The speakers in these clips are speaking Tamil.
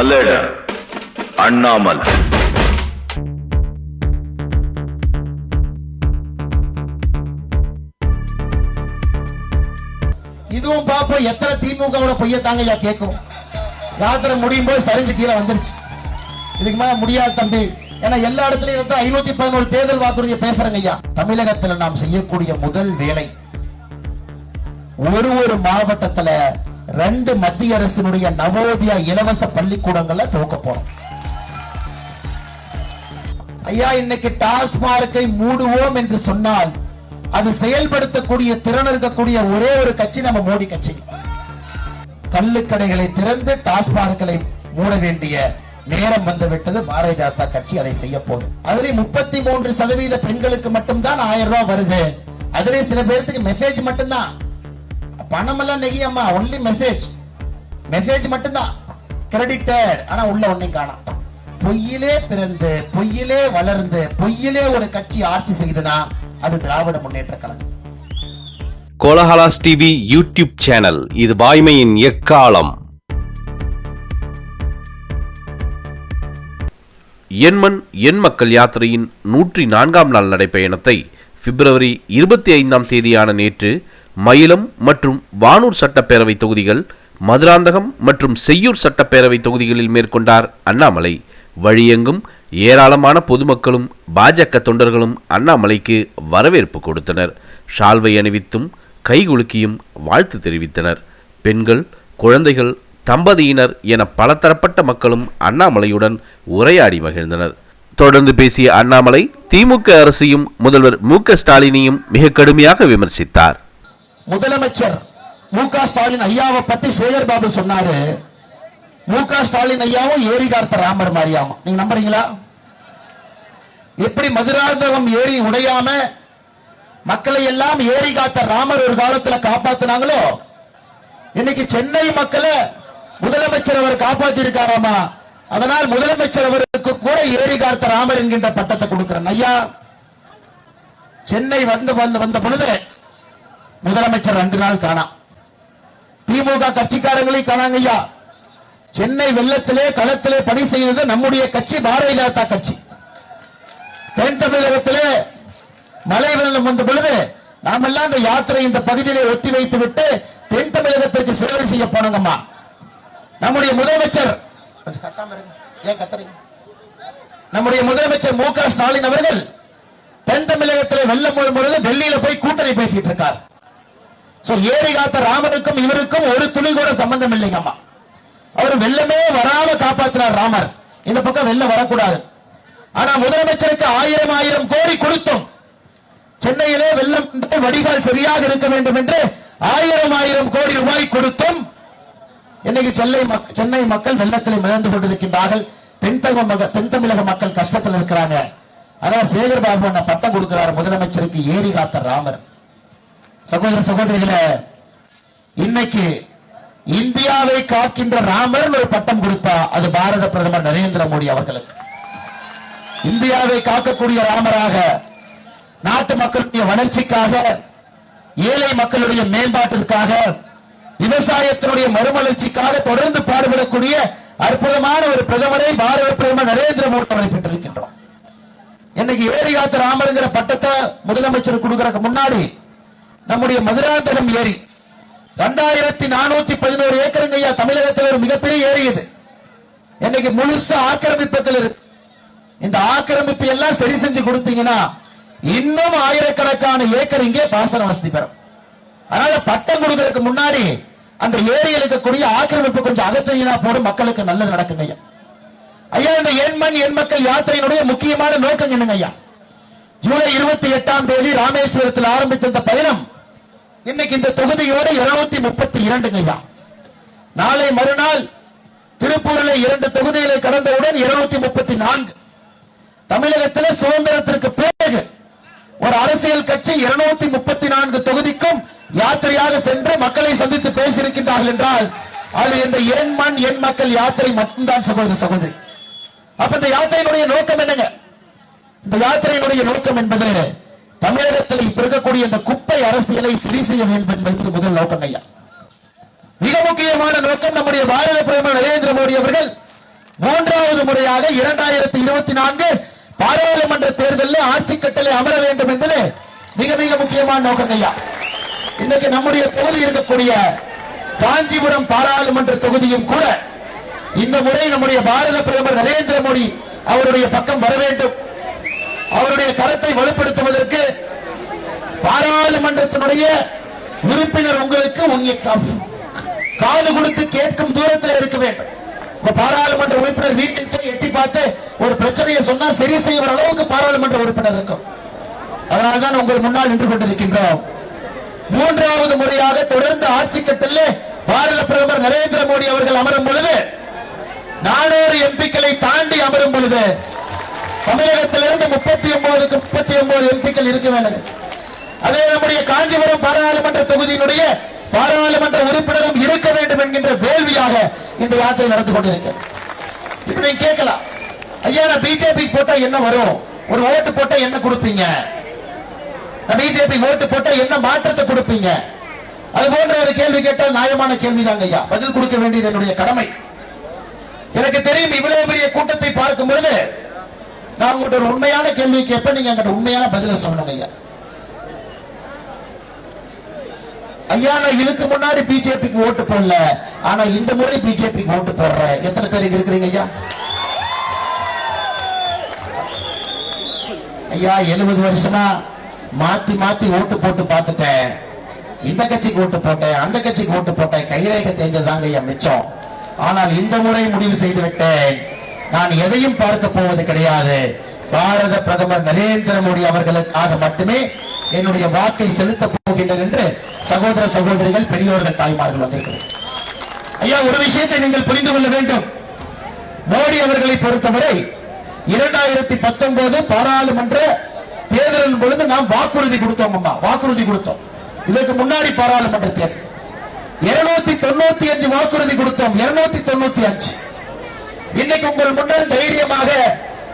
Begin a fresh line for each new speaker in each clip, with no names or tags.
மலட அண்ணாமலை.
இதுவும் பார்ப்போம் எத்தனை திமுகவோட பொய்ய தாங்க ஐயா கேட்கும். யாத்திரை முடியும் போது சரிஞ்சு கீழே வந்துருச்சு. இதுக்கு மேல முடியாது தம்பி. ஏன்னா எல்லா இடத்துலயும் இதைத்தான் ஐநூத்தி பதினோரு தேர்தல் வாக்குறுதியை பேசுறேங்க ஐயா. தமிழகத்துல நாம் செய்யக்கூடிய முதல் வேலை ஒரு ஒரு மாவட்டத்துல ரெண்டு மத்திய அரசினுடைய நவோதயா இலவச பள்ளிக்கூடங்களை துவக்க போறோம். ஐயா இன்னைக்கு டாஸ்மார்க்கை மூடுவோம் என்று சொன்னால் அது செயல்படுத்தக்கூடிய திறன் இருக்கக்கூடிய ஒரே ஒரு கட்சி நம்ம மோடி கட்சி. கள்ளுக்கடைகளை திறந்து டாஸ்மார்க்களை மூட வேண்டிய நேரம் வந்துவிட்டது. பாரதிய ஜனதா கட்சி அதை செய்ய போகுது. அதுல முப்பத்தி மூன்று சதவீத பெண்களுக்கு மட்டும்தான் ஆயிரம் ரூபாய் வருது. அதுல சில பேர்த்துக்கு மெசேஜ் மட்டும்தான். பணம் எல்லாம் நெகியம்மா ஒன்லி மெசேஜ் மெசேஜ் மட்டும்தான். கிரெடிட்டட் ஆனா உள்ள ஒன்னையும் காணோம். பொய்யிலே பிறந்து பொய்யிலே வளர்ந்து பொய்யிலே ஒரு கட்சி ஆட்சி செய்தனா அது Dravida Munnetra Kazhagam.
Kolahalas TV YouTube channel. இது வாய்மையின் எக்காலம். எண்மண் எண் மக்கள் யாத்திரையின் நூற்றி நான்காம் நாள் நடைப்பயணத்தை பிப்ரவரி இருபத்தி ஐந்தாம் தேதியான நேற்று மயிலம் மற்றும் வானூர் சட்டப்பேரவை தொகுதிகள் மதுராந்தகம் மற்றும் செய்யூர் சட்டப்பேரவை தொகுதிகளில் மேற்கொண்டார் அண்ணாமலை. வழியெங்கும் ஏராளமான பொதுமக்களும் பாஜக தொண்டர்களும் அண்ணாமலைக்கு வரவேற்பு கொடுத்தனர். ஷால்வை அணிவித்தும் கைகுலுக்கியும் வாழ்த்து தெரிவித்தனர். பெண்கள் குழந்தைகள் தம்பதியினர் என பலதரப்பட்ட மக்களும் அண்ணாமலையுடன் உரையாடி மகிழ்ந்தனர். தொடர்ந்து பேசிய அண்ணாமலை திமுக அரசையும் முதல்வர் மு ஸ்டாலினையும் மிக கடுமையாக விமர்சித்தார்.
முதலமைச்சர் மு க ஸ்டாலின் ஐயாவை பத்தி சேகர் பாபு சொன்னாரு. மு க ஸ்டாலின் ஐயாவும் ஏரி காத்த ராமர் மாதிரியாவும் நீங்க நம்புறீங்களா? எப்படி மதுராந்தகம் ஏரி உடையாம மக்களை எல்லாம் ஏரி காத்த ராமர் ஒரு காலத்துல காப்பாத்துனாங்களோ? இன்னைக்கு சென்னை மக்களை முதலமைச்சர் அவர் காப்பாத்தி இருக்காராமா அதனால் முதலமைச்சர் அவருக்கு கூட ஏரி காத்த ராமர் என்கின்ற பட்டத்தை கொடுக்கிறேன். ஐயா சென்னை வந்து வந்து வந்த பொழுது முதலமைச்சர் ரெண்டு நாள் காணாம் திமுக கட்சிக்காரங்களை காணாங்க ஐயா சென்னை வெள்ளத்திலே களத்திலே பணி செய்தது நம்முடைய கட்சி பாரதிய ஜனதா கட்சி. தென் தமிழகத்திலே மழை வெள்ளம் வந்த பொழுது நாமெல்லாம் இந்த யாத்திரை இந்த பகுதியிலே ஒத்தி வைத்து விட்டு தென் தமிழகத்திற்கு சேவை செய்ய போனோங்கம்மா. நம்முடைய முதலமைச்சர் நம்முடைய முதலமைச்சர் மு க ஸ்டாலின் அவர்கள் தென் தமிழகத்தில் வெள்ளம் வரும் பொழுது டெல்லியில போய் கூட்டணி பேசிட்டு இருக்கார். சோ ஏரி காத்த ராமனுக்கும் இவருக்கும் ஒரு துளி கூட சம்பந்தம் இல்லைங்கம்மா அவர் வெள்ளமே வராம காப்பாத்தினார் ராமர். இந்த பக்கம் வெள்ளம் வரக்கூடாது. ஆனா முதலமைச்சருக்கு ஆயிரம் ஆயிரம் கோடி கொடுத்தும். சென்னையிலே வெள்ளம் வடிகால் சரியாக இருக்க வேண்டும் என்று ஆயிரம் ஆயிரம் கோடி ரூபாய் கொடுத்தும். இன்னைக்கு சென்னை மக்- சென்னை மக்கள் வெள்ளத்திலே மிதந்து கொண்டிருக்கின்றார்கள். தென் தமிழக மக- தென் தமிழக மக்கள் கஷ்டத்தில் இருக்கிறாங்க. அதனால சேகர் பாபு பட்டம் கொடுக்கிறார் முதலமைச்சருக்கு ஏரி காத்த ராமர். சகோதர சகோதரிகளே இன்னைக்கு இந்தியாவை காக்கின்ற ராமர் ஒரு பட்டம் கொடுத்தா அது பாரத பிரதமர் நரேந்திர மோடி அவர்களுக்கு. இந்தியாவை காக்கக்கூடிய ராமராக நாட்டு மக்களுடைய வளர்ச்சிக்காக ஏழை மக்களுடைய மேம்பாட்டிற்காக விவசாயத்தினுடைய மறுமலர்ச்சிக்காக தொடர்ந்து பாடுபடக்கூடிய அற்புதமான ஒரு பிரதமரை பாரத பிரதமர் நரேந்திர மோடி அவரை பெற்றிருக்கின்றோம். இன்னைக்கு ஏரி ராமருங்கிற பட்டத்தை முதலமைச்சர் கொடுக்கறதுக்கு முன்னாடி நம்முடைய மதுராந்தகம் ஏரி. ரெண்டாயிரத்தி நானூத்தி பதினோரு ஏக்கருங்க ஐயா தமிழகத்தில் ஒரு மிகப்பெரிய ஏரி இது. இன்னைக்கு முழுசா ஆக்கிரமிப்புகள் இருக்கு. இந்த ஆக்கிரமிப்பு எல்லாம் சரி செஞ்சு கொடுத்தீங்கன்னா இன்னும் ஆயிரக்கணக்கான ஏக்கர் இங்கே பாசன வசதி பெறும். அதனால பட்டம் கொடுக்கறதுக்கு முன்னாடி அந்த ஏரியில் இருக்கக்கூடிய ஆக்கிரமிப்பு கொஞ்சம் அகற்றினா போடும் மக்களுக்கு நல்லது நடக்குங்க ஐயா. ஐயா இந்த எண்மண் எண் மக்கள் யாத்திரையினுடைய முக்கியமான நோக்கம் என்னங்க ஐயா? ஜூலை இருபத்தி எட்டாம் தேதி ராமேஸ்வரத்தில் ஆரம்பித்த இந்த பயணம் இன்னைக்கு இந்த தொகுதியோடு இருநூத்தி முப்பத்தி இரண்டுங்க ஐயா. நாளை மறுநாள் திருப்பூரில் இரண்டு தொகுதிகளை கடந்தவுடன் இருநூத்தி முப்பத்தி நான்கு. தமிழகத்தில் சுதந்திரத்திற்கு பிறகு ஒரு அரசியல் கட்சி இருநூத்தி முப்பத்தி நான்கு தொகுதிக்கும் யாத்திரையாக சென்று மக்களை சந்தித்து பேசியிருக்கின்றார்கள் என்றால் அது இந்த என் மண் எண் மக்கள் யாத்திரை மட்டும்தான் சகோதர சகோதரி. அப்ப இந்த யாத்திரையினுடைய நோக்கம் என்னங்க? இந்த யாத்திரையினுடைய நோக்கம் என்பது தமிழகத்தில் இப்ப இருக்கக்கூடிய இந்த குப்பை அரசியலை சரி செய்ய வேண்டும் என்பது முதல் நோக்கம் ஐயா. மிக முக்கியமான நோக்கம் நம்முடைய பாரத பிரதமர் நரேந்திர மோடி அவர்கள் மூன்றாவது முறையாக இரண்டாயிரத்தி இருபத்தி நான்கு பாராளுமன்ற தேர்தலில் ஆட்சி கட்டளை அமர வேண்டும் என்பது மிக மிக முக்கியமான நோக்கம் ஐயா. இன்னைக்கு நம்முடைய தொகுதி இருக்கக்கூடிய காஞ்சிபுரம் பாராளுமன்ற தொகுதியும் கூட இந்த முறை நம்முடைய பாரத பிரதமர் நரேந்திர மோடி அவருடைய பக்கம் வர வேண்டும். கருத்தை வலுப்படுத்துவதற்கு பாராளுமன்றத்தினுடைய உறுப்பினர் உங்களுக்கு உங்க காது கொடுத்து கேட்கும் தூரத்தில் இருக்க வேண்டும். பாராளுமன்ற உறுப்பினர் வீட்டில் போய் எட்டி பார்த்து ஒரு பிரச்சனையை சொன்னா சரி செய்கிற அளவுக்கு பாராளுமன்ற உறுப்பினர் இருக்கும். அதனால்தான் உங்கள் முன்னால் நின்று கொண்டிருக்கின்றோம். மூன்றாவது முறையாக தொடர்ந்து ஆட்சி கட்டில் பாரத பிரதமர் நரேந்திர மோடி அவர்கள் அமரும் பொழுது நானூறு எம்பிக்களை தாண்டி அமரும் பொழுது தமிழகத்திலிருந்து முப்பத்தி ஒன்பதுக்கு முப்பத்தி ஒன்பது எம்பிக்கள் இருக்க வேண்டும். அதே நம்முடைய காஞ்சிபுரம் பாராளுமன்ற தொகுதியினுடைய பாராளுமன்ற உறுப்பினரும் இருக்க வேண்டும் என்கின்ற வேள்வியாக இந்த யாத்திரை நடந்து கொண்டிருக்கிறது. இப்ப நீங்க கேட்கலாம். ஐயா நான் பிஜேபி போட்டா என்ன வரும்? ஒரு ஓட்டு போட்டா என்ன கொடுப்பீங்க? பிஜேபி ஓட்டு போட்டா என்ன மாற்றத்தை கொடுப்பீங்க? அது போன்ற ஒரு கேள்வி கேட்டால் நியாயமான கேள்விதாங்க ஐயா. பதில் கொடுக்க வேண்டியது என்னுடைய கடமை. எனக்கு தெரியும் இவ்வளவு பெரிய கூட்டத்தை பார்க்கும் பொழுது நான் உங்கள்கிட்ட ஒரு உண்மையான கேள்வி கேட்பேன் நீங்க என்கிட்ட உண்மையான பதில சொல்லணும் ஐயா. ஐயா நான் இதுக்கு முன்னாடி பிஜேபிக்கு ஓட்டு போடல ஆனா இந்த முறை பிஜேபிக்கு ஓட்டு போடுறேன். எத்தனை பேர் இங்க இருக்கிறீங்க ஐயா? ஐயா எழுபது வருஷமா மாத்தி மாத்தி ஓட்டு போட்டு பார்த்துட்டேன். இந்த கட்சிக்கு ஓட்டு போட்டேன் அந்த கட்சிக்கு ஓட்டு போட்டேன். கைரேகை தெரிஞ்சதாங்க ஐயா மிச்சம். ஆனால் இந்த முறை முடிவு செய்து விட்டேன். நான் எதையும் பார்க்க போவது கிடையாது. பாரத பிரதமர் நரேந்திர மோடி அவர்களுக்காக மட்டுமே என்னுடைய வாக்கை செலுத்த போகின்றேன் என்று சகோதர சகோதரிகள் பெரியோர்கள் தாய்மார்கள் வந்திருக்கிறேன் ஐயா ஒரு விஷயத்தை நீங்கள் புரிந்து கொள்ள வேண்டும். மோடி அவர்களை பொறுத்தவரை இரண்டாயிரத்தி பத்தொன்பது பாராளுமன்ற தேர்தலின் பொழுது நாம் வாக்குறுதி கொடுத்தோம் அம்மா. வாக்குறுதி கொடுத்தோம். இதற்கு முன்னாடி பாராளுமன்ற தேர்தல். இருநூத்தி தொண்ணூத்தி அஞ்சு வாக்குறுதி கொடுத்தோம். இருநூத்தி தொண்ணூத்தி அஞ்சு. இன்னைக்கு உங்கள் முன்னால் தைரியமாக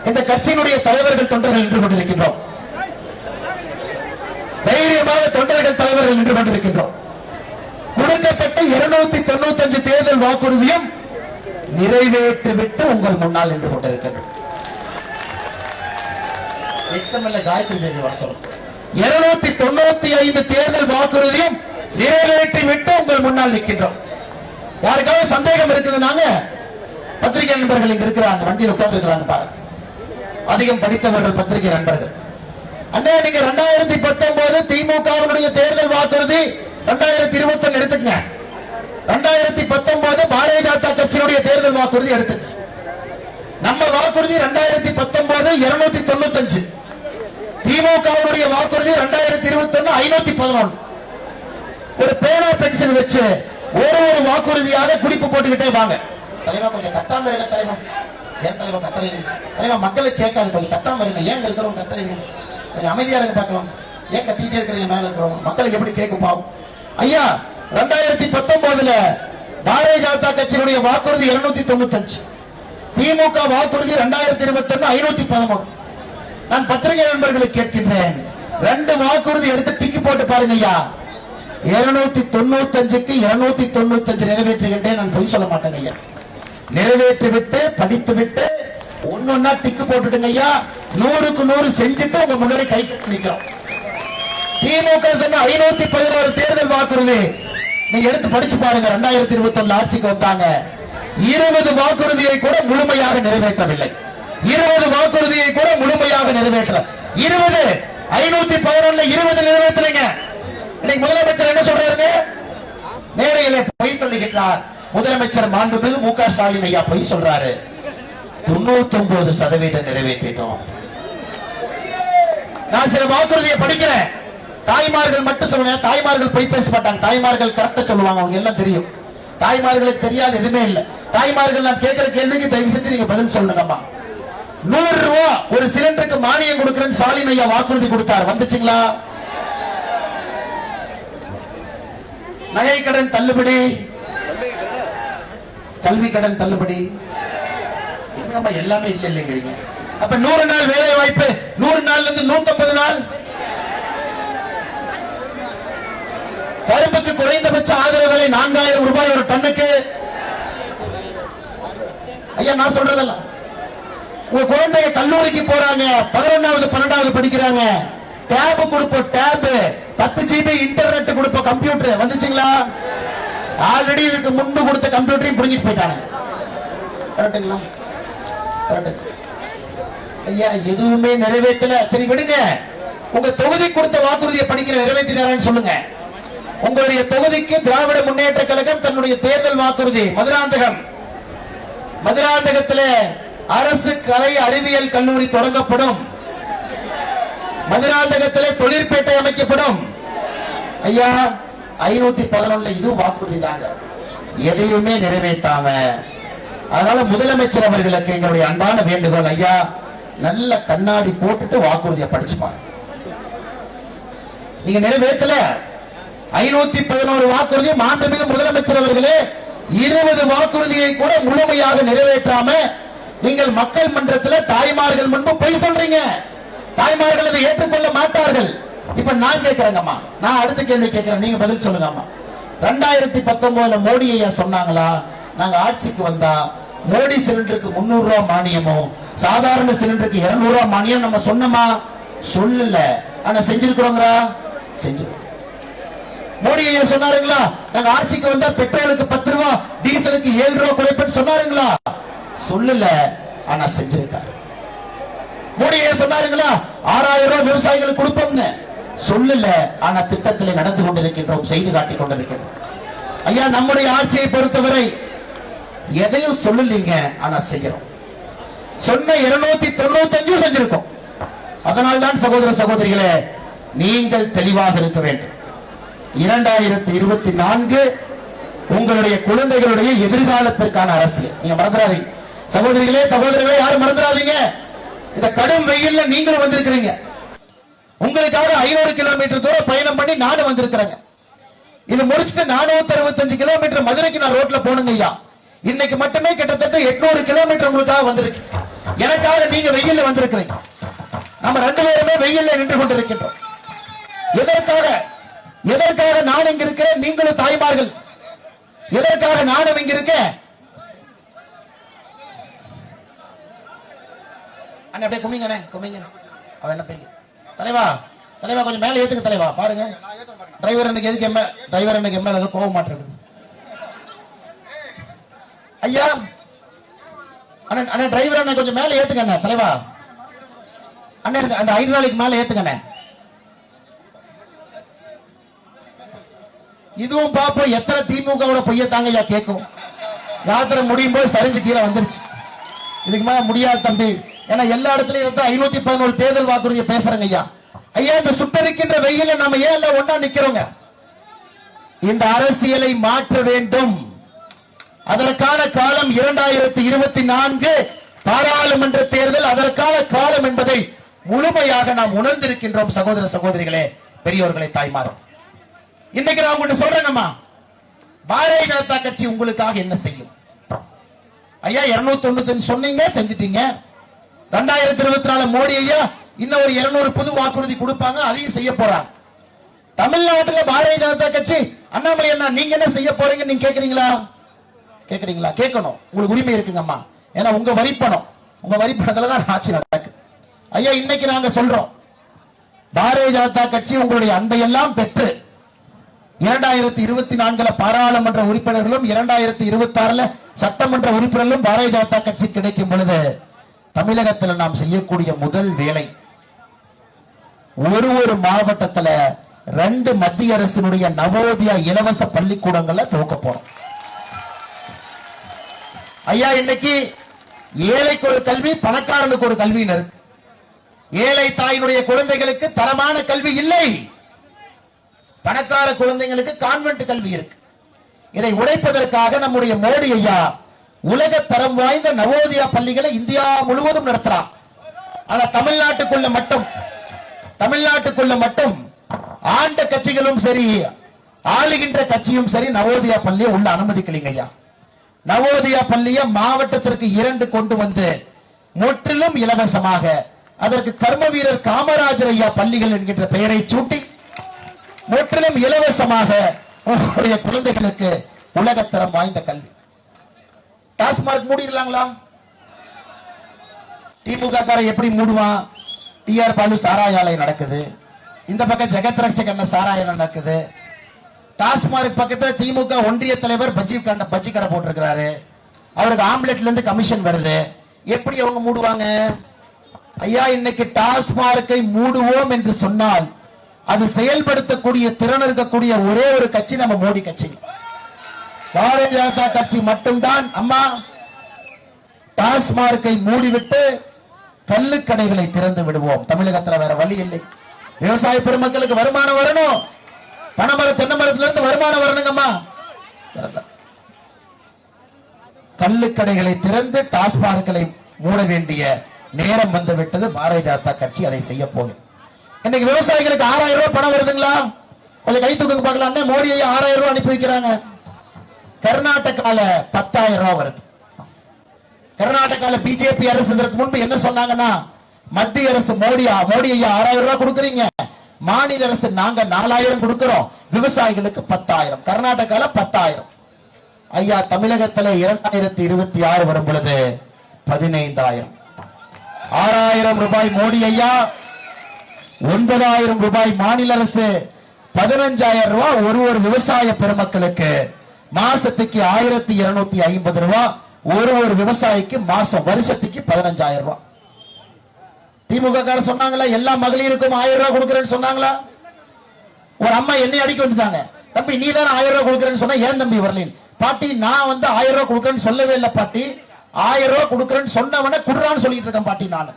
இந்த கட்சியினுடைய தலைவர்கள் தொண்டர்கள் நின்று கொண்டிருக்கின்றோம். தைரியமாக தொண்டர்கள் தலைவர்கள் நின்று கொண்டிருக்கின்றோம். கொடுக்கப்பட்ட இருநூத்தி தொண்ணூத்தி அஞ்சு தேர்தல் வாக்குறுதியும் நிறைவேற்றிவிட்டு உங்கள் முன்னால் நின்று கொண்டிருக்கின்றோம். இருநூத்தி தொண்ணூத்தி ஐந்து தேர்தல் வாக்குறுதியும் நிறைவேற்றி விட்டு உங்கள் முன்னால் நிற்கின்றோம். யாருக்காவது சந்தேகம் இருக்குதுன்னாங்க? பத்திரிகை நண்பர்கள் இங்க இருக்கிறாங்க வண்டியில் உட்கார்ந்து இருக்கிறாங்க பாருங்க. அதிகம் படித்தவர்கள் பத்திரிகை நண்பர்கள். அண்ணா நீங்க ரெண்டாயிரத்தி பத்தொன்பது திமுகவினுடைய தேர்தல் வாக்குறுதி ரெண்டாயிரத்தி இருபத்தி ஒன்னு எடுத்துக்கங்க. ரெண்டாயிரத்தி பத்தொன்பது பாரதிய ஜனதா கட்சியினுடைய தேர்தல் வாக்குறுதி எடுத்துங்க நம்ம வாக்குறுதி ரெண்டாயிரத்தி பத்தொன்பது இருநூத்தி தொண்ணூத்தஞ்சு திமுகவுடைய வாக்குறுதி ரெண்டாயிரத்தி இருபத்தி ஒன்னு ஐநூத்தி பதினொன்னு ஒரு பேனா பென்சில் வச்சு ஒரு ஒரு வாக்குறுதியாக குறிப்பு போட்டுக்கிட்டே வாங்க. தலைவா கொஞ்சம் கத்தாம இருக்க தலைவா. ஏன் தலைவா கத்தலைங்க தலைவா மக்களை கேட்காது கொஞ்சம் கத்தாம இருங்க. ஏன் இங்க இருக்கிறவங்க கொஞ்சம் அமைதியா இருக்க பார்க்கலாம். ஏன் கத்திட்டே இருக்கிறீங்க மேல இருக்கிறவங்க? மக்களுக்கு எப்படி கேட்கும் பாவம். ஐயா ரெண்டாயிரத்தி பத்தொன்பதுல பாரதிய ஜனதா கட்சியினுடைய வாக்குறுதி இருநூத்தி தொண்ணூத்தஞ்சு. திமுக வாக்குறுதி ரெண்டாயிரத்தி இருபத்தி ஒன்னு ஐநூத்தி பதிமூணு. நான் பத்திரிகை நண்பர்களுக்கு கேட்கின்றேன். ரெண்டு வாக்குறுதி எடுத்து டிக்கி போட்டு பாருங்க ஐயா. இருநூத்தி தொண்ணூத்தஞ்சுக்கு இருநூத்தி தொண்ணூத்தஞ்சு நிறைவேற்றுகின்றேன். நான் பொய் சொல்ல மாட்டேங்க ஐயா. நிறைவேற்றிவிட்டு விட்டு படித்து விட்டு ஒன்னொன்னா டிக்கு போட்டுட்டுங்க ஐயா. நூறுக்கு நூறு செஞ்சுட்டு உங்க முன்னாடி கை கட்டி திமுக சொன்ன ஐநூத்தி பதினோரு தேர்தல் வாக்குறுதி. நீங்க எடுத்து படிச்சு பாருங்க ரெண்டாயிரத்தி இருபத்தி ஒண்ணு ஆட்சிக்கு வந்தாங்க. இருபது வாக்குறுதியை கூட முழுமையாக நிறைவேற்றவில்லை. இருபது வாக்குறுதியை கூட முழுமையாக நிறைவேற்ற இருபது ஐநூத்தி பதினொன்னு இருபது நிறைவேற்றலைங்க. இன்னைக்கு முதலமைச்சர் என்ன சொல்றாருங்க? மேடையிலே பொய் சொல்லுகின்றார். முதலமைச்சர் மாண்புமிகு மு க ஸ்டாலின் ஐயா பொய் சொல்றாரு. தொண்ணூத்தி ஒன்பது சதவீதம் நிறைவேற்றிட்டோம். நான் சில வாக்குறுதியை படிக்கிறேன். தாய்மார்கள் மட்டும் சொல்லுவேன் தாய்மார்கள் பொய் பேச மாட்டாங்க. தாய்மார்கள் கரெக்டா சொல்லுவாங்க அவங்க எல்லாம் தெரியும். தாய்மார்களுக்கு தெரியாது எதுவுமே இல்ல. தாய்மார்கள் நான் கேட்கிற கேள்விக்கு தயவு செஞ்சு நீங்க பதில் சொல்லுங்கம்மா நூறு ரூபா ஒரு சிலிண்டருக்கு மானியம் கொடுக்கிறேன்னு ஸ்டாலின் ஐயா வாக்குறுதி கொடுத்தார். வந்துச்சுங்களா? நகை கடன் தள்ளுபடி கல்வி கடன் தள்ளுபடி. எல்லாமே இல்லை இல்லைங்கிறீங்க அப்ப நூறு நாள் வேலை வாய்ப்பு நூறு நாள்ல இருந்து நூத்தி நாள். கரும்புக்கு குறைந்தபட்ச ஆதரவு விலை நான்காயிரம் ரூபாய் ஒரு டன்னுக்கு. ஐயா நான் சொல்றதெல்லாம். உங்க குழந்தைய கல்லூரிக்கு போறாங்க பதினொன்னாவது பன்னெண்டாவது படிக்கிறாங்க. டேப் கொடுப்போம் டேப் பத்து ஜிபி இன்டர்நெட் கொடுப்போம் கம்ப்யூட்டர் வந்துச்சுங்களா? ஆல்ரெடி இதுக்கு முன்பு கொடுத்த கம்ப்யூட்டரையும் புரிஞ்சிட்டு போயிட்டாங்க. கரெக்டுங்களா கரெக்டு ஐயா எதுவுமே நிறைவேற்றல. சரி விடுங்க. உங்க தொகுதி கொடுத்த வாக்குறுதியை படிக்கிற நிறைவேற்றினாரான்னு சொல்லுங்க. உங்களுடைய தொகுதிக்கு திராவிட முன்னேற்ற கழகம் தன்னுடைய தேர்தல் வாக்குறுதி மதுராந்தகம். மதுராந்தகத்தில் அரசு கலை அறிவியல் கல்லூரி தொடங்கப்படும். மதுராந்தகத்தில் தொழிற்பேட்டை அமைக்கப்படும். ஐயா ஐநூத்தி பதினொன்னு இதுவும் வாக்குறுதி தாங்க எதையுமே நிறைவேற்றாம. அதனால முதலமைச்சர் அவர்களுக்கு எங்களுடைய அன்பான வேண்டுகோள் ஐயா நல்ல கண்ணாடி போட்டுட்டு வாக்குறுதியை படிச்சுப்பாங்க நீங்க நிறைவேற்றல. ஐநூத்தி பதினோரு வாக்குறுதி மாண்புமிகு முதலமைச்சர் அவர்களே இருபது வாக்குறுதியை கூட முழுமையாக நிறைவேற்றாம நீங்கள் மக்கள் மன்றத்தில் தாய்மார்கள் முன்பு பொய் சொல்றீங்க. தாய்மார்கள் அதை ஏற்றுக்கொள்ள மாட்டார்கள். இப்ப நான் கேட்கிறேங்கம்மா நான் அடுத்த கேள்வி கேட்கிறேன் நீங்க பதில் சொல்லுங்கம்மா ரெண்டாயிரத்தி பத்தொன்பதுல மோடி ஐயா சொன்னாங்களா? நாங்க ஆட்சிக்கு வந்தா மோடி சிலிண்டருக்கு முன்னூறு ரூபா மானியமும் சாதாரண சிலிண்டருக்கு இருநூறு ரூபா மானியம் நம்ம சொன்னோமா? சொல்லல. ஆனா செஞ்சிருக்கிறோங்கிறா? செஞ்சிருக்கோம் மோடி ஐயா சொன்னாருங்களா? நாங்க ஆட்சிக்கு வந்தா பெட்ரோலுக்கு பத்து ரூபா டீசலுக்கு ஏழு ரூபா குறைப்பேன்னு சொன்னாருங்களா? சொல்லல. ஆனா செஞ்சிருக்காரு. மோடி ஐயா சொன்னாருங்களா? ஆறாயிரம் ரூபாய் விவசாயிகளுக்கு கொடுப்போம்னு. சொல்லல ஆனா திட்டத்தில் நடந்து கொண்டிருக்கின்றோம் செய்து காட்டிக் கொண்டிருக்கின்றோம். ஐயா நம்முடைய ஆட்சியை பொறுத்தவரை எதையும் சொல்லலீங்க ஆனா செய்யறோம். சொன்ன இருநூத்தி தொண்ணூத்தி அஞ்சு செஞ்சிருக்கோம். அதனால்தான் சகோதர சகோதரிகளே நீங்கள் தெளிவாக இருக்க வேண்டும். இரண்டாயிரத்தி இருபத்தி நான்கு உங்களுடைய குழந்தைகளுடைய எதிர்காலத்திற்கான அரசியல். நீங்க மறந்துடாதீங்க. சகோதரிகளே சகோதரிகளே யாரும் மறந்துடாதீங்க. இந்த கடும் வெயில்ல நீங்களும் வந்திருக்கிறீங்க. உங்களுக்காக ஐநூறு கிலோமீட்டர் தூரம் பயணம் பண்ணி நானும் வந்திருக்கிறேங்க. இது முடிச்சுட்டு நானூத்தி அறுபத்தஞ்சு கிலோமீட்டர் மதுரைக்கு நான் ரோட்ல போனுங்க ஐயா. இன்னைக்கு மட்டுமே கிட்டத்தட்ட எட்நூறு கிலோமீட்டர் உங்களுக்காக வந்திருக்கு. எனக்காக நீங்க வெயில்ல வந்திருக்கிறீங்க. நம்ம ரெண்டு பேருமே வெயில்ல நின்று கொண்டிருக்கின்றோம். எதற்காக? எதற்காக நான் இங்க இருக்கிறேன்? நீங்களும் தாய்மார்கள். எதற்காக நானும் இங்க இருக்கேன்? அண்ணே அப்படியே குமிங்கண்ணே குமிங்க அவன் என்ன பெரிய தலைவா தலைவா கொஞ்சம் மேல ஏத்துக்க தலைவா பாருங்க. டிரைவர் எனக்கு எதுக்கு எம்ம டிரைவர் எனக்கு எம்எல் ஏதோ கோவம் மாட்டிருக்கு ஐயா அண்ணா அண்ணா டிரைவர் அண்ணா கொஞ்சம் மேல ஏத்துக்க அண்ணா தலைவா. அண்ணா அந்த ஹைட்ராலிக் மேல ஏத்துக்க இதுவும் பாப்போம் எத்தனை திமுகவோட பொய்ய தாங்க ஐயா கேட்கும். யாத்திரை முடியும் போது சரிஞ்சு கீழே வந்துருச்சு. இதுக்கு மேல முடியாது தம்பி. ஏன்னா எல்லா இடத்துலயும் இதைத்தான் ஐநூத்தி பதினோரு தேர்தல் வாக்குறுதியை பேசுறேங்க ஐயா. ஐயா இந்த சுட்டரிக்கின்ற வெயில நம்ம ஏன் எல்லாம் ஒன்னா நிக்கிறோங்க? இந்த அரசியலை மாற்ற வேண்டும். அதற்கான காலம் இரண்டாயிரத்தி இருபத்தி நான்கு. பாராளுமன்ற தேர்தல் அதற்கான காலம் என்பதை முழுமையாக நாம் உணர்ந்திருக்கின்றோம் சகோதர சகோதரிகளே பெரியோர்களே தாய்மாரும் இன்னைக்கு நான் உங்கள்கிட்ட சொல்றேங்கம்மா. பாரதிய ஜனதா கட்சி உங்களுக்காக என்ன செய்யும்? ஐயா இருநூத்தி தொண்ணூத்தி சொன்னீங்க செஞ்சிட்டீங்க. ரெண்டாயிரத்தி இருபத்தி நாலு மோடி ஐயா இன்னும் ஒரு இருநூறு புது வாக்குறுதி கொடுப்பாங்க அதையும் செய்ய போறாங்க. தமிழ்நாட்டில் பாரதிய ஜனதா கட்சி அண்ணாமலை அண்ணா நீங்க என்ன செய்ய போறீங்க நீங்க கேக்குறீங்களா? கேக்குறீங்களா? கேட்கணும். உங்களுக்கு உரிமை இருக்குங்கம்மா. ஏன்னா உங்க வரிப்பணம் உங்க வரிப்பணத்துல தான் ஆட்சி நடக்கு. ஐயா இன்னைக்கு நாங்க சொல்றோம். பாரதிய ஜனதா கட்சி உங்களுடைய அன்பையெல்லாம் பெற்று இரண்டாயிரத்தி இருபத்தி நான்குல பாராளுமன்ற உறுப்பினர்களும் இரண்டாயிரத்தி இருபத்தி ஆறுல சட்டமன்ற உறுப்பினர்களும் பாரதிய ஜனதா கட்சி கிடைக்கும் பொழுது தமிழகத்தில் நாம் செய்யக்கூடிய முதல் வேலை ஒரு ஒரு மாவட்டத்துல ரெண்டு மத்திய அரசினுடைய நவோதயா இலவச பள்ளிக்கூடங்களை துவக்க போறோம். ஐயா இன்னைக்கு ஏழைக்கு ஒரு கல்வி பணக்காரனுக்கு ஒரு கல்வின்னு இருக்கு. ஏழை தாயினுடைய குழந்தைகளுக்கு தரமான கல்வி இல்லை. பணக்கார குழந்தைங்களுக்கு கான்வென்ட் கல்வி இருக்கு. இதை உடைப்பதற்காக நம்முடைய மோடி ஐயா உலக தரம் வாய்ந்த நவோதயா பள்ளிகளை இந்தியா முழுவதும் நடத்துறார் ஆனா தமிழ்நாட்டுக்குள்ள மட்டும் தமிழ்நாட்டுக்குள்ள மட்டும் ஆண்ட கட்சிகளும் சரி ஆளுகின்ற கட்சியும் சரி நவோதயா பள்ளியை உள்ள அனுமதிக்கலைங்க ஐயா. நவோதயா பள்ளியை மாவட்டத்திற்கு இரண்டு கொண்டு வந்து முற்றிலும் இலவசமாக அதற்கு கர்ம வீரர் காமராஜர் ஐயா பள்ளிகள் என்கின்ற பெயரை சூட்டி முற்றிலும் இலவசமாக உங்களுடைய குழந்தைகளுக்கு உலகத்தரம் வாய்ந்த கல்வி. டாஸ்மார்க் மூடிடலாங்களா? திமுக கார எப்படி மூடுவான்? டிஆர் பாலு சாராய ஆலை நடக்குது. இந்த பக்கம் ஜெகத் ரட்சக் அண்ணன் சாராயம் நடக்குது. டாஸ்மார்க் பக்கத்துல திமுக ஒன்றிய தலைவர் பஜ்ஜி கண்ட பஜ்ஜி கடை போட்டிருக்கிறாரு. அவருக்கு ஆம்லெட்ல இருந்து கமிஷன் வருது. எப்படி அவங்க மூடுவாங்க? ஐயா இன்னைக்கு டாஸ்மார்க்கை மூடுவோம் என்று சொன்னால் அது செயல்படுத்தக்கூடிய திறன் இருக்கக்கூடிய ஒரே ஒரு கட்சி நம்ம மோடி கட்சி பாரதிய ஜனதா கட்சி மட்டும்தான் அம்மா டாஸ்மார்க்கை மூடிவிட்டு கடைகளை திறந்து விடுவோம். தமிழகத்துல வேற வழி இல்லை. விவசாய பெருமக்களுக்கு வருமானம் வரணும். பனைமர தென்னை மரத்துல இருந்து வருமானம் வரணுங்கம்மா. கல்லு கடைகளை திறந்து டாஸ்மார்க்களை மூட வேண்டிய நேரம் வந்து விட்டது பாரதிய ஜனதா கட்சி அதை செய்ய போகும் இன்னைக்கு விவசாயிகளுக்கு ஆறாயிரம் ரூபாய் பணம் வருதுங்களா? கொஞ்சம் கை தூக்குங்க பார்க்கலாம். மோடி ஐயா ஆறாயிரம் ரூபாய் அனுப்பி வைக்கிறாங்க. கர்நாடகால பத்தாயிரம் ரூபாய் வருது. கர்நாடகால பிஜேபி அரசு இதற்கு முன்பு என்ன சொன்னாங்கன்னா மத்திய அரசு மோடியா மோடி ஐயா ஆறாயிரம் ரூபாய் கொடுக்குறீங்க. மாநில அரசு நாங்க நாலாயிரம் கொடுக்கிறோம். விவசாயிகளுக்கு பத்தாயிரம். கர்நாடகால பத்தாயிரம். ஐயா தமிழகத்துல இரண்டாயிரத்தி இருபத்தி ஆறு வரும் பொழுது பதினைந்தாயிரம். ஆறாயிரம் ரூபாய் மோடி ஐயா ஒன்பதாயிரம் ரூபாய் மாநில அரசு பதினஞ்சாயிரம் ரூபாய் ஒரு ஒரு விவசாய பெருமக்களுக்கு மாசத்துக்கு ஆயிரத்தி இருநூத்தி ஐம்பது ரூபாய் ஒரு ஒரு விவசாயிக்கு மாசம் வருஷத்துக்கு பதினஞ்சாயிரம் ரூபாய் திமுக காரர் சொன்னாங்களா எல்லா மகளிருக்கும் ஆயிரம் ரூபாய் கொடுக்கறேன்னு சொன்னாங்களா? ஒரு அம்மா என்னை அடிக்க வந்துட்டாங்க. தம்பி நீ தானே ஆயிரம் ரூபாய் கொடுக்கறேன்னு சொன்னா ஏன் தம்பி வரலின் பாட்டி நான் வந்து ஆயிரம் ரூபாய் கொடுக்கறேன்னு சொல்லவே இல்லை பாட்டி. ஆயிரம் ரூபாய் கொடுக்கறேன்னு சொன்னவன குடுறான்னு சொல்லிட்டு இருக்கேன் பாட்டி நான்.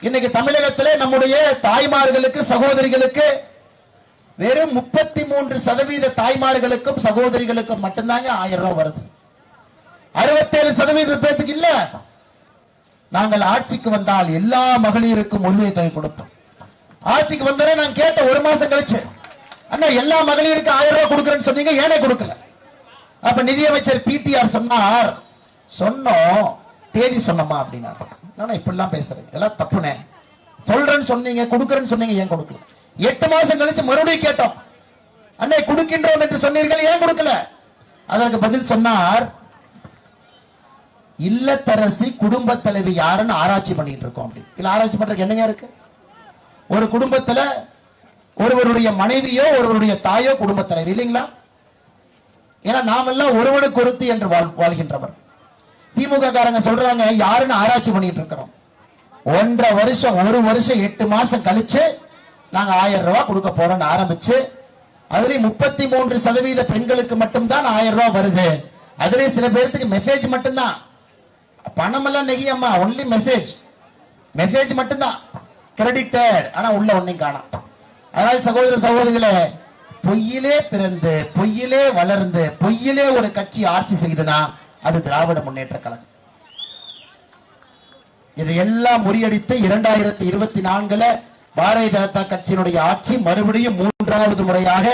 இன்னைக்கு தமிழகத்திலே நம்முடைய தாய்மார்களுக்கு சகோதரிகளுக்கு வெறும் முப்பத்தி மூன்று சதவீத தாய்மார்களுக்கும் சகோதரிகளுக்கும் மட்டும்தாங்க ஆயிரம் ரூபாய் வருது. அறுபத்தேழு சதவீத பேத்துக்கு இல்ல. நாங்கள் ஆட்சிக்கு வந்தால் எல்லா மகளிருக்கும் உரிமை தொகை கொடுப்போம். ஆட்சிக்கு வந்தோடனே நான் கேட்ட ஒரு மாசம் கழிச்சு அண்ணா எல்லா மகளிருக்கும் ஆயிரம் ரூபாய் கொடுக்குறேன்னு சொன்னீங்க ஏனே கொடுக்கல? அப்ப நிதியமைச்சர் பிடிஆர் சொன்னார் சொன்னோம் தேதி சொன்னமா? அப்படின்னாரு. நான் இப்படிலாம் பேசுறேன் இதெல்லாம் தப்புனே சொல்றேன்னு சொன்னீங்க கொடுக்குறேன்னு சொன்னீங்க ஏன் கொடுக்கல? எட்டு மாசம் கழிச்சு மறுபடியும் கேட்டோம். அண்ணே கொடுக்கின்றோம் என்று சொன்னீர்கள் ஏன் கொடுக்கல? அதற்கு பதில் சொன்னார் இல்லத்தரசி குடும்ப தலைவி யாருன்னு ஆராய்ச்சி பண்ணிட்டு இருக்கோம் அப்படி இல்ல ஆராய்ச்சி பண்றதுக்கு என்னங்க இருக்கு? ஒரு குடும்பத்துல ஒருவருடைய மனைவியோ ஒருவருடைய தாயோ குடும்ப தலைவி இல்லைங்களா? ஏன்னா நாமெல்லாம் ஒருவனுக்கு ஒருத்தி என்று வாழ்- வாழ்கின்றவர். திமுக காரங்க சொல்றாங்க யாருன்னு ஆராய்ச்சி பண்ணிட்டு இருக்கிறோம். ஒன்றரை வருஷம் ஒரு வருஷம் எட்டு மாசம் கழிச்சு நாங்க ஆயிரம் ரூபாய் கொடுக்க போறோம்னு ஆரம்பிச்சு அதுலயும் முப்பத்தி மூன்று சதவீத பெண்களுக்கு மட்டும்தான் ஆயிரம் ரூபாய் வருது. அதுலயும் சில பேர்த்துக்கு மெசேஜ் மட்டும்தான். பணம் எல்லாம் நெகியம்மா ஒன்லி மெசேஜ் மெசேஜ் மட்டும்தான். கிரெடிட்டட் ஆனா உள்ள ஒன்னையும் காணும். அதனால சகோதர சகோதரிகளே பொய்யிலே பிறந்து பொய்யிலே வளர்ந்து பொய்யிலே ஒரு கட்சி ஆட்சி செய்துனா அது திராவிட முன்னேற்ற கழகம். இதையெல்லாம் முறியடித்து இரண்டாயிரத்தி இருபத்தி நான்குல பாரதிய ஜனதா கட்சியினுடைய ஆட்சி மறுபடியும் மூன்றாவது முறையாக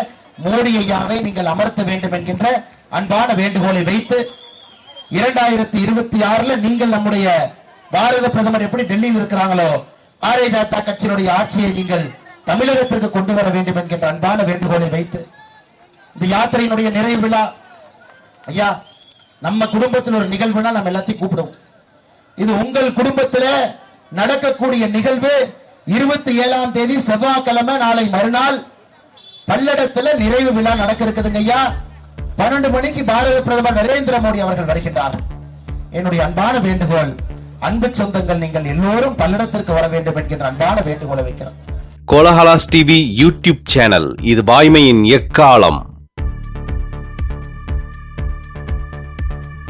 மோடி ஐயாவை நீங்கள் அமர்த்த வேண்டும் என்கின்ற அன்பான வேண்டுகோளை வைத்து இரண்டாயிரத்தி இருபத்தி ஆறுல நீங்கள் நம்முடைய பாரத பிரதமர் எப்படி டெல்லியில் இருக்கிறாங்களோ பாரதிய ஜனதா கட்சியினுடைய ஆட்சியை நீங்கள் தமிழகத்திற்கு கொண்டு வர வேண்டும் என்கின்ற அன்பான வேண்டுகோளை வைத்து இந்த யாத்திரையினுடைய நிறைவு விழா ஐயா நம்ம குடும்பத்தில் ஒரு நிகழ்வுனா நம்ம எல்லாத்தையும் கூப்பிடுவோம். இது உங்கள் குடும்பத்தில் நடக்கக்கூடிய நிகழ்வு இருபத்தி ஏழாம் தேதி செவ்வாய்க்கிழமை நாளை மறுநாள் பல்லடத்துல நிறைவு விழா நடக்க இருக்குதுங்க ஐயா. பன்னெண்டு மணிக்கு பாரத பிரதமர் நரேந்திர மோடி அவர்கள் வருகின்றார். என்னுடைய அன்பான வேண்டுகோள் அன்பு சொந்தங்கள் நீங்கள் எல்லோரும் பல்லடத்திற்கு வர வேண்டும் என்கின்ற அன்பான வேண்டுகோளை வைக்கிறேன்.
கோலஹலாஸ் டிவி யூடியூப் சேனல் இது வாய்மையின் எக்காலம்.